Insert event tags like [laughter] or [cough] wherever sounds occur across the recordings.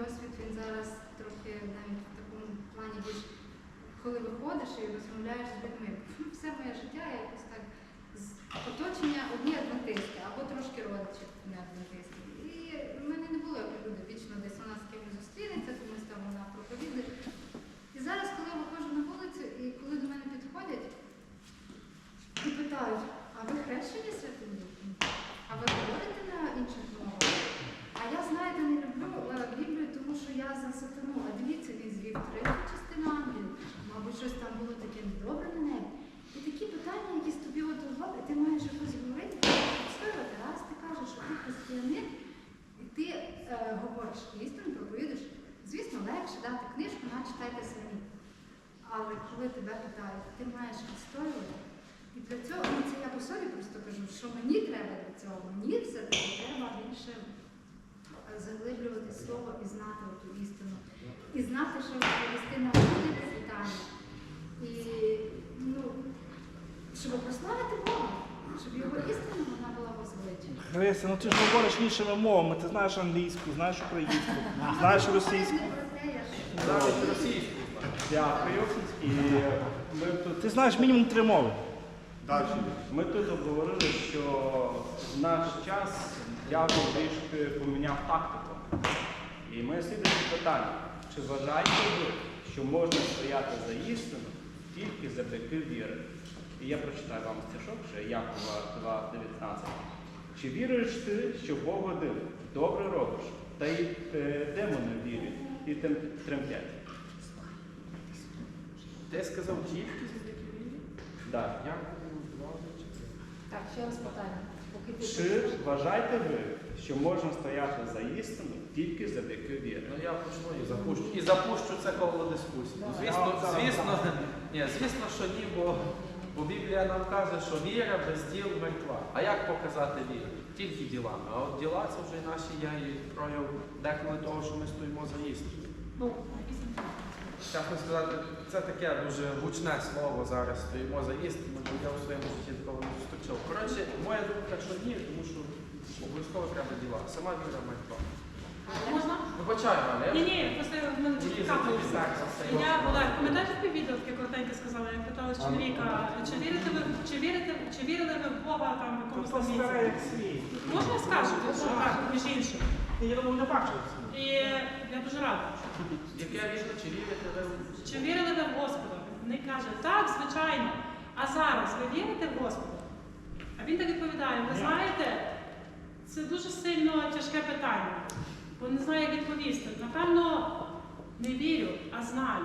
досвід він зараз трохи навіть в такому плані більш коли виходиш і розмовляєш з людьми. Все моє життя якось так з оточення одні адвентисти або трошки родичів не адвентисти. І в мене не було як люди вічно десь вона з кимось зустрінеться, комусь там вона проповідає. І зараз, коли я виходжу на вулицю, і коли до мене підходять і питають, а ви хрещені святим Духом? А ви говорите на інших мовах? А я, знаєте, не люблю е, Біблію, тому що я за сатану. А дивіться, він звів третю частину ангелів. Мабуть, щось там було таке недобре на небі. І такі питання, які з тобі от уваги, ти маєш якось говорити, відстоювати. Раз ти кажеш, що ти християнин, і ти е, говориш істину, проповідуєш. Звісно, легше дати книжку, на читайте самі. Але коли тебе питають, ти маєш відстоювати. І для цього, ну це я по собі просто кажу, що мені треба для цього. Мені все-таки треба більше е, заглиблювати слово і знати ту істину. І знати, що відповісти на будь-яке питання. І ну, щоб прославити Бога, щоб його істина вона була возвеличена. Леся, ну ти ж говориш іншими мовами, ти знаєш англійську, знаєш українську, [laughs] знаєш російську. Навіть російську. Дякую. І ми тут, ти знаєш мінімум три мови. Далі. Ми тут обговорили, що в наш час дьявол трішки поміняв тактику. І ми слідуюче питання. Чи вважаєте ви, що можна стояти за істину тільки завдяки віри? І я прочитаю вам стишок, ще Якова 2.19. Чи віруєш ти, що Бог один, добре робиш, та й е, демони вірять і тем- тремтять? Ти сказав тільки завдяки вірі? Так. Як двадцять? так, ще раз питання. Поки ти Чи вважаєте ви, що можна стояти за істину тільки завдяки вірі? Ну я почну і запущу. І запущу це коло дискусії. Ну, звісно, Давай. звісно, ні, звісно, що ні, бо, бо Біблія нам каже, що віра без діл мертва. А як показати віру? Тільки ділами. А от діла це вже наші я і прояв деколи того, що ми стоїмо за істину. Ну, чесно сказати, це таке дуже гучне слово зараз стоїмо за істину, бо я у своєму житті такого не зустрічав. Коротше, моя думка, що ні, тому що обов'язково треба діла. Сама віра мертва. Можна? Вибачаю, але Ні, ні, просто в мене Ні, цікаво. за Я була, пам'ятаєш таке відео, таке коротеньке сказала, я питала з чоловіка, чи вірите ви, чи вірите, чи вірили ви в Бога там в якомусь місці? як світ. Можна я скажу, що так, між іншим. Я думаю, не бачив. І я дуже рада. Яке вірно, чи вірите ви? в- Чи вірили ви в Господа? Вони каже, так, звичайно. А зараз ви вірите в Господа? А він так відповідає, ви знаєте, це дуже сильно тяжке питання, бо не знаю, як відповісти. Напевно, не вірю, а знаю.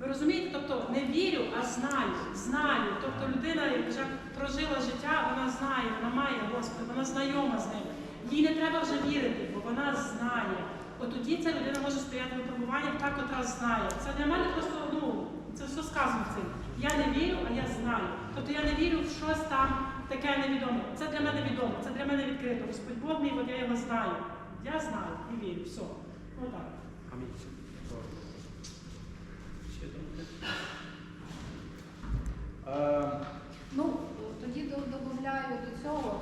Ви розумієте? Тобто не вірю, а знаю. Знаю. Тобто людина, як вже прожила життя, вона знає, вона має Господа, вона знайома з ним. Їй не треба вже вірити, вона знає. От тоді ця людина може стояти в випробуваннях, та котра знає. Це для мене просто, ну, це все сказано цим. Я не вірю, а я знаю. Тобто я не вірю в щось там таке невідоме. Це для мене відомо, це для мене відкрито. Господь Бог мій, от я його знаю. Я знаю і вірю. Все. Отак. Амінь. Ще думки? Е, Ну, тоді до- додаю до цього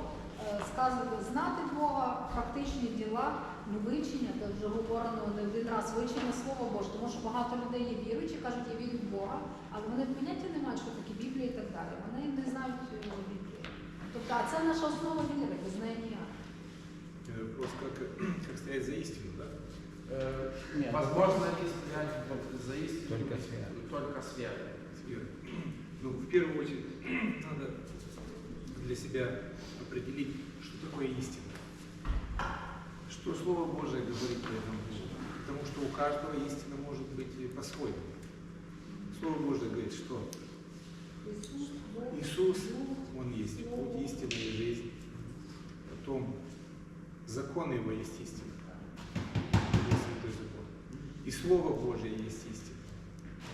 е, сказано знати Бога, практичні діла, ну вивчення, то вже говорено не один раз вивчення Слова Боже, тому що багато людей є віруючі, кажуть, я вірю в Бога, але вони поняття не мають, що таке Біблія і так далі. Вони не знають е, Біблії. Тобто, а це наша основа віри, без неї ніяк. Вопрос, как, как стоять за истину, да? е, ні, Возможно, они стоять за истину. Только с Только с. С верой. Ну, в первую очередь, [clears throat] надо для себя определить, что такое истина. Что Слово Божие говорит этому поводу. Потому что у каждого истина может быть по-своему. Слово Божие говорит, что Иисус, Он есть путь, истина и жизнь. Потом закон Его есть истина. И Слово Божие есть истина.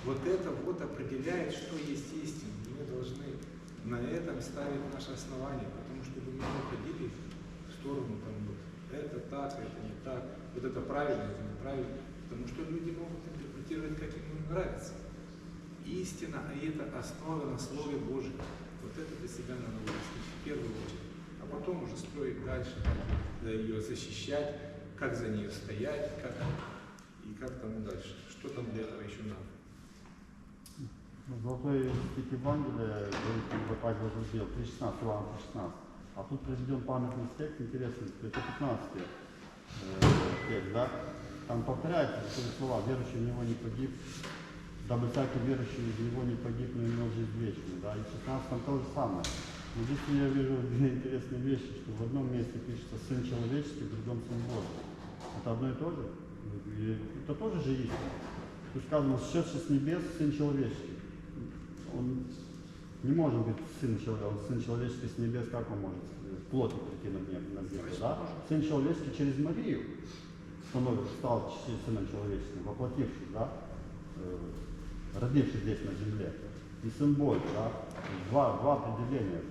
Вот это вот определяет, что есть истина. И мы должны на этом ставить наше основание, потому что мы не уходили в сторону там вот это так, это не так, вот это правильно, это неправильно, потому что люди могут интерпретировать, как им нравится. Истина, а это основа на Слове Божьем. Вот это для себя надо выяснить в первую очередь. А потом уже строить дальше, да, ее защищать, как за нее стоять, как и как там дальше? Что там для этого еще надо? Ну, Золотой стих Евангелия попасть в раздел 3.16, Иоанн 3.16. А тут приведен памятный текст, интересный, это 15 э, текст, да? Там повторяется слова, верующий в него не погиб, дабы всякий верующий в него не погиб, но имел жизнь вечную, да? И в 16 там то же самое. Но здесь я вижу две интересные вещи, что в одном месте пишется «сын человеческий», в другом «сын Божий». Это одно и то же? И это тоже же истина. Тут сказано, сшедший с небес, сын человеческий. Он не может быть сын человека, он сын человеческий с небес, как он может в плоти прийти на, небо, на землю, да? Сын человеческий через Марию становится, стал сыном человеческим, воплотившись, да? Э, родившись здесь на земле. И сын Божий, да? Два, два определения.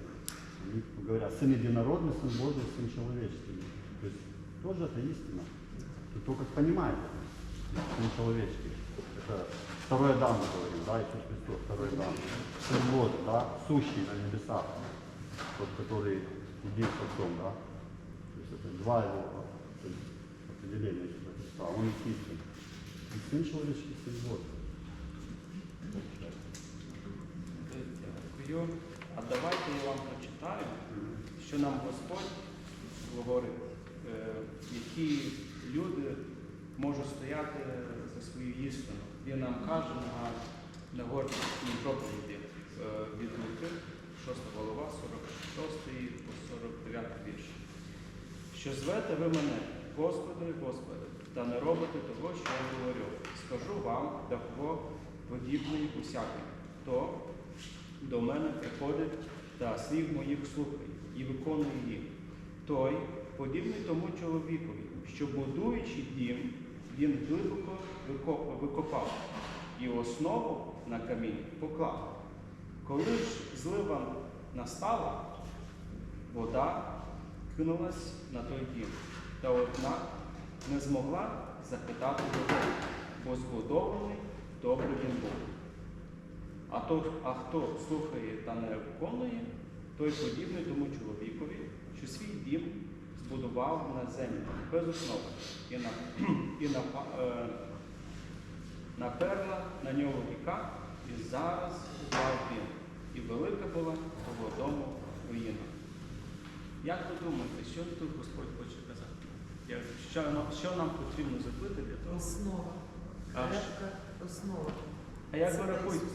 Говорят, сын единородный, сын Божий, сын человеческий. То есть тоже это истина. Ты только понимаешь, сын человеческий. Это второй Адам, мы говорим, да, Иисус Христос, второй Адам. Сын Божий, да, сущий на небесах, тот, который един с Отцом, да. То есть это два его то есть, определения Иисуса Христа. Он есть истин. И сын человеческий, сын Божий. Дякую. А давайте я вам прочитаю, що нам Господь говорить, е, які люди можуть стояти за свою істину. Він нам каже на, на гордій проповіді е, від Луки, 6 голова, 46 по 49 вірш. Що звете ви мене, Господи, Господи, та не робите того, що я говорю. Скажу вам, до кого подібний усякий, хто до мене приходить та слів моїх слухає і виконує їх. Той подібний тому чоловікові, що будуючи дім, він глибоко викопав і основу на камінь поклав. Коли ж злива настала, вода кинулась на той дім, та однак не змогла запитати води, бо збудований добре він був. А, то, а хто слухає та не виконує, той подібний тому чоловікові, що свій дім збудував на землі без основи і, на, [clears throat] і на, е, наперла на нього ріка, і зараз упав він. І велика була того дому руїна. Як ви думаєте, що тут Господь хоче казати? Що, що нам потрібно зробити для того? Основа. А Крепка основа. А як ви рахуєте,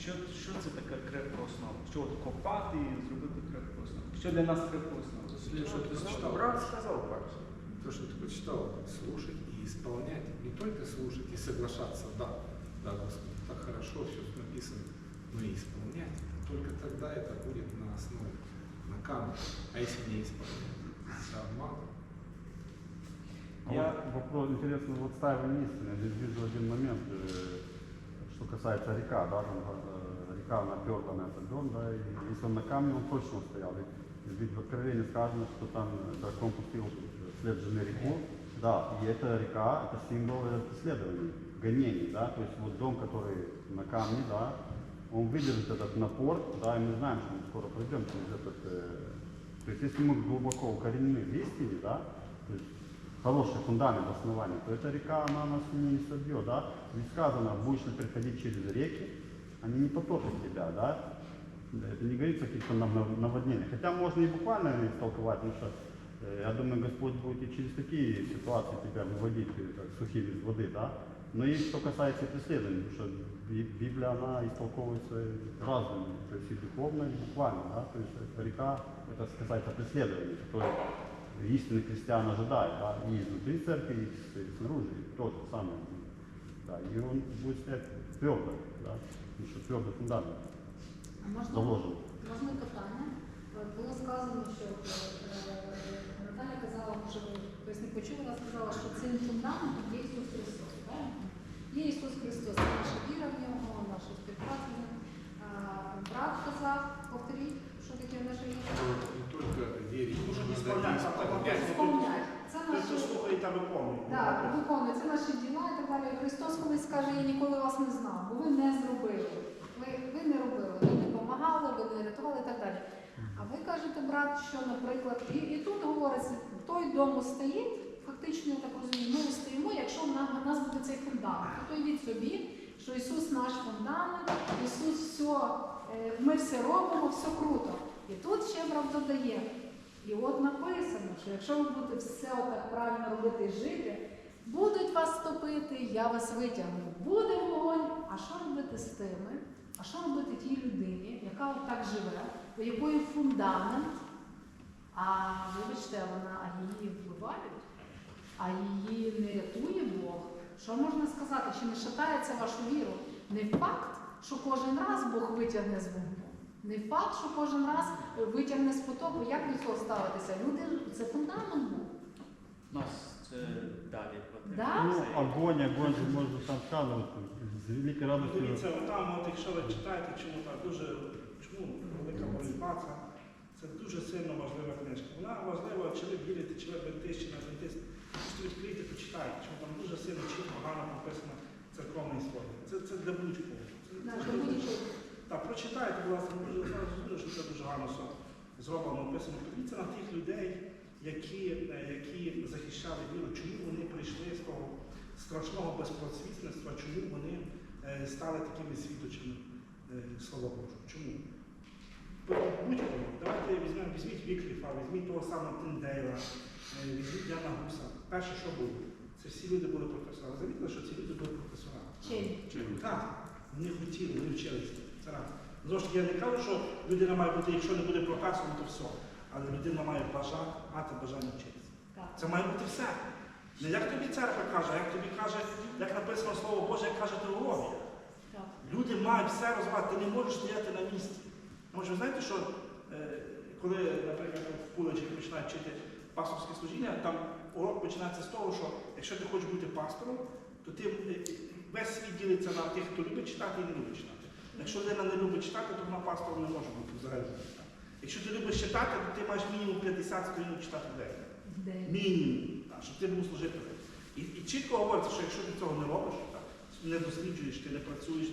що, що це таке крепка основа? Що от копати і зробити крепку основу? Що для нас крепка основа? Что ты прочитал? Брат сказав перше. То, что ты прочитал, слушать и исполнять. Не только слушать и соглашаться, да, да, Господи, так хорошо, все написано, но и исполнять. Только тогда это будет на основе, на камне. А если не исполнять, это обман. Я- вот вопрос интересный в отстаивании истины. Я здесь вижу один момент, э, что касается река, да, там, э, река наперла на этот дом, да, и если он на камне, он точно стоял. И, ведь в Откровении сказано, что там э, дракон пустил вслед жены реку, да, и эта река, это символ э, преследований, гонений, да, то есть вот дом, который на камне, да, он выдержит этот напор, да, и мы знаем, что мы скоро пройдем через этот, э, то есть если мы глубоко укоренены в истине, да, то есть хороший фундамент основания, то эта река, она нас не собьет, да? Ведь сказано, будешь ли приходить через реки, они не потопят тебя, да? Это не говорится о каких-то нав- нав- наводнениях. Хотя можно и буквально истолковать, потому что э, я думаю, Господь будет и через такие ситуации тебя выводить, э, как сухие из воды, да? Но и что касается преследований, потому что Би- Библия, она истолковывается разными, то есть и духовно, и буквально, да? То есть эта река, это касается преследований, которые истинный христиан ожидает, да, и изнутри церкви, и снаружи, и то же самое. Да, и он будет стоять твердо, да, потому что твердый фундамент можна, можна питання? Було сказано, що е, Наталя казала, що хтось не почув, вона сказала, що цим фундаментом є Ісус Христос. Так? Є Ісус Христос, наша віра в нього, наша співпраця з ним. А, Брат казав, повторіть, що таке наша віра. Не только верить, Дуже но не надо справляється, и а потім исполнять. Сповняй. Це Той, наше. хто слухає та виконує. Так, виконує, це наші діла і так далі. Христос колись каже, я ніколи вас не знав, бо ви не зробили. Ви, ви не робили, ви не ви не рятували і так далі. А ви кажете, брат, що, наприклад, і, і тут говориться, той дом стоїть, фактично, я так розумію, ми стоїмо, якщо нам, нас буде цей фундамент. Тобто уявіть собі, що Ісус наш фундамент, Ісус все, е, ми все робимо, все круто. І тут ще брат додає. І от написано, що якщо ви будете все отак правильно робити і жити, будуть вас топити, я вас витягну. Буде вогонь. А що робити з тими? А що робити тій людині, яка отак живе, у якої фундамент, а вибачте, вона а її вбивають, а її не рятує Бог. Що можна сказати? Чи не шатається вашу віру? Не факт, що кожен раз Бог витягне з вогню. Не факт, що кожен раз витягне з потоку. Як до цього ставитися? Люди, це фундамент був. Нас це далі Да? Ну, огонь, огонь же можно там сказывать, с великой радостью. Дивіться, там, от якщо ви читаєте, чому так дуже чому велика боротьба, це, це дуже сильно важлива книжка. Вона важлива, чи ви вірите, чи ви бентист, чи не бентист. Просто відкрийте, почитайте, чому там дуже сильно чітко гарно написана церковна історія. Це, це для будь-кого. Так, прочитайте, будь ласка, дуже зразу зрозуміли, що це дуже гарно зроблено, написано. Подивіться на тих людей, які, е, які захищали віру, чому вони прийшли з того страшного безпросвітництва, чому вони стали такими свідочами е, Слова Божого. Чому? Будь-кого. Давайте візьмемо, візьміть Вікліфа, візьміть того самого Тиндейла, е, візьміть Яна Гуса. Перше, що було? Це всі люди були професори. Замітили, що ці люди були професорами. Чим? Так, вони хотіли, вони вчилися. Це раз. Знову ж таки, я не кажу, що людина має бути, якщо не буде професором, то все. Але людина має бажати, мати бажання вчитися. Так. Це має бути все. Не як тобі церква каже, а як тобі каже, як написано Слово Боже, як каже теологія. Так. Люди мають все розвивати, ти не можеш стояти на місці. Тому що ви знаєте, що е, коли, наприклад, в Пуличі починають вчити пасторське служіння, там урок починається з того, що якщо ти хочеш бути пастором, то ти е, весь світ ділиться на тих, хто любить читати і не любить читати. Якщо людина не любить читати, то вона пастором не може бути взагалі. Якщо ти любиш читати, то ти маєш мінімум 50 сторінок читати в день. Мінімум, щоб ти був служителем. І, і чітко говориться, що якщо ти цього не робиш, так, не досліджуєш, ти не працюєш,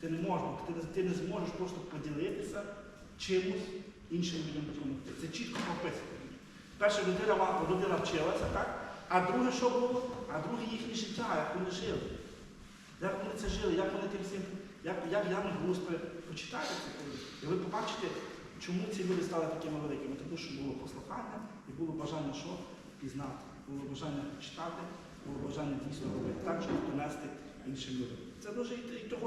ти не можеш, ти, не- ти не зможеш просто поділитися чимось іншим людям допомогти. Це чітко прописано. Перша людина, людина вчилася, так? А друге, що було? А друге їхнє життя, як вони жили. Як вони це жили, як вони тим всім, як, як Ян Гус, почитайте це колись. І ви побачите, чому ці люди стали такими великими. Тому що було послухання і було бажання що? Пізнати. Було бажання читати, було бажання дійсно робити так, щоб донести іншим людям. Це дуже і того